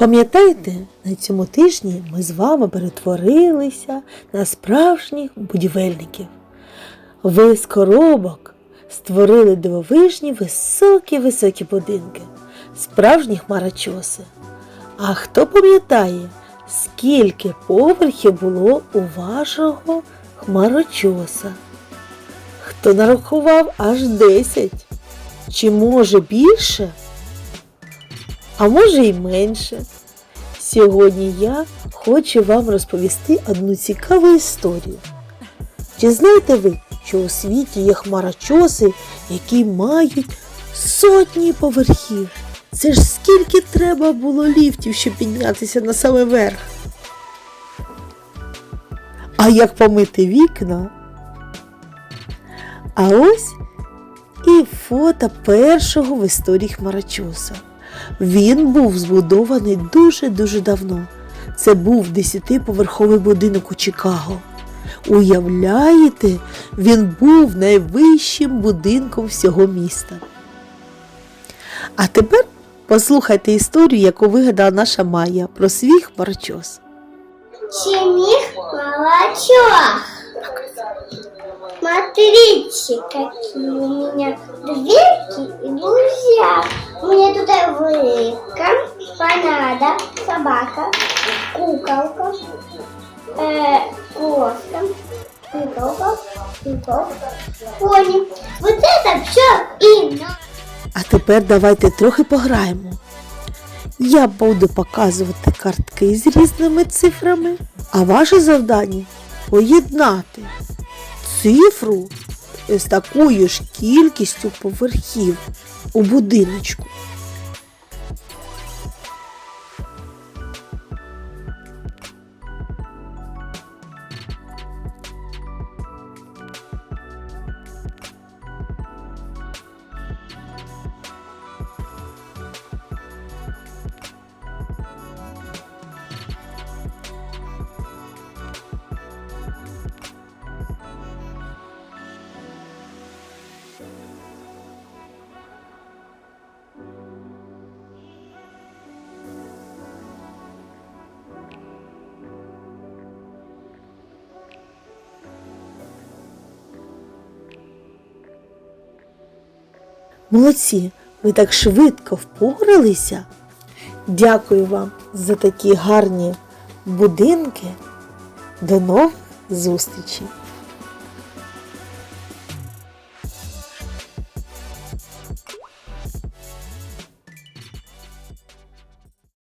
Пам'ятаєте, на цьому тижні ми з вами перетворилися на справжніх будівельників. Ви з коробок створили дивовижні високі-високі будинки, справжні хмарочоси. А хто пам'ятає, скільки поверхів було у вашого хмарочоса? Хто нарахував аж 10? Чи може більше? А може й менше. Сьогодні я хочу вам розповісти одну цікаву історію. Чи знаєте ви, що у світі є хмарочоси, які мають сотні поверхів? Це ж скільки треба було ліфтів, щоб піднятися на самий верх? А як помити вікна? А ось і фото першого в історії хмарочоса. Він був збудований дуже-дуже давно. Це був десятиповерховий будинок у Чикаго. Уявляєте, він був найвищим будинком всього міста. А тепер послухайте історію, яку вигадала наша Майя про свій хмарочос. Чемих молочок. Смотрите, какие у меня дверки и друзья. У меня тут рыбка, панада, собака, куколка, э, кошка, куколка, куколка, пони. Вот это все и на. А тепер давайте трохи пограємо. Я буду показувати картки з різними цифрами, а ваше завдання поєднати цифру з такою ж кількістю поверхів у будиночку. Молодці, ви так швидко впоралися. Дякую вам за такі гарні будинки. До нових зустрічей!